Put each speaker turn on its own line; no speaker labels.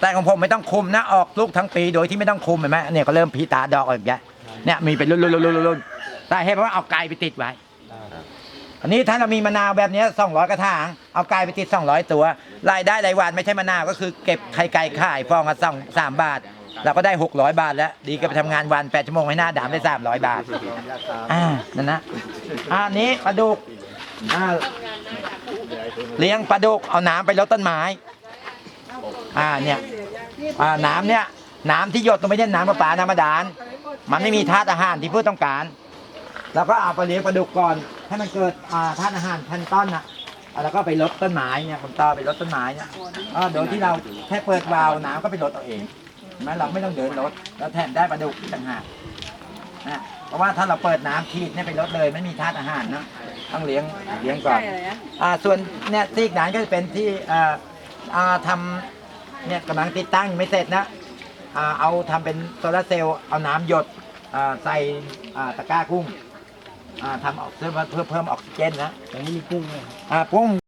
แต่ของผมไม่ต้องคุมนะออกลูกทั้งปีโดยที่ไม่ต้องคุมเห็นไหมเนี่ยก็เริ่มพีตาดอกออกอย่างเงี้ยเนี่ยมีเป็นรุ่นรุ่นรุ่นรุ่นรุ่นแต่ให้เพราะว่าเอาไก่ไปติดไว้อันนี้ถ้าเรามีมะนาวแบบเนี้สองร้อยกระถางเอาไก่ไปติดสองร้อยตัว รายได้รายวันไม่ใช่มะนาวก็คือเก็บไข่ไก่ขายฟองละสองสามบาท เราก็ได้หกร้อยบาทแล้ว ดีก็ไปทำงานวันแปดชั่วโมงให้หน้าดามได้สามร้อยบาท อ่า นั่นนะอะอันนี้ปลาดุกอ่าเลี้ยงปลาดุกเอาน้ำไปลดต้นไม้ อ่าเนี่ยอ่าน้ำเนี่ยน้ำที่หยดลงไปเนี่ยน้ำประปาน้ำบาดาลมันไม่มีธาตุอาหารที่พืชต้องการเราก็เอาไปเลี้ยงปลาดุกก่อนให้มันเกิดอ่าธาตุอาหารพันต้นอะอ่าแล้วก็ไปลดต้นไม้เนี่ยผมต่อไปลดต้นไม้เนี่ยอ่าโดยที่เราแค่เปิดวาล์วน้ำก็ไปลดเอาเองเห็นไหมเราไม่ต้องเดินลดแล้วแถมได้ปลาดุกอีกต่างหากนะเพราะว่าถ้าเราเปิดน้ำขีดเนี่ยไปลดเลย ไม่มีธาตุอาหารนะต้องเลี้ยงเลี้ยงก่อนอ่าส่วนเนี่ยที่อีกนั้นก็จะเป็นที่อ่าอ่าทำ เนี่ยกำลังติดตั้งยังไม่เสร็จนะอ่าเอาทำเป็นโซลาร์เซลล์เอาน้ำหยดอ่าใส่อ่าตะกร้ากุ้งอ่าทำออกเพื่อเพื่อเพิ่มออกซิเจนนะ
อย่างนี้มีกุ้งไหม
อ่ากุ้ง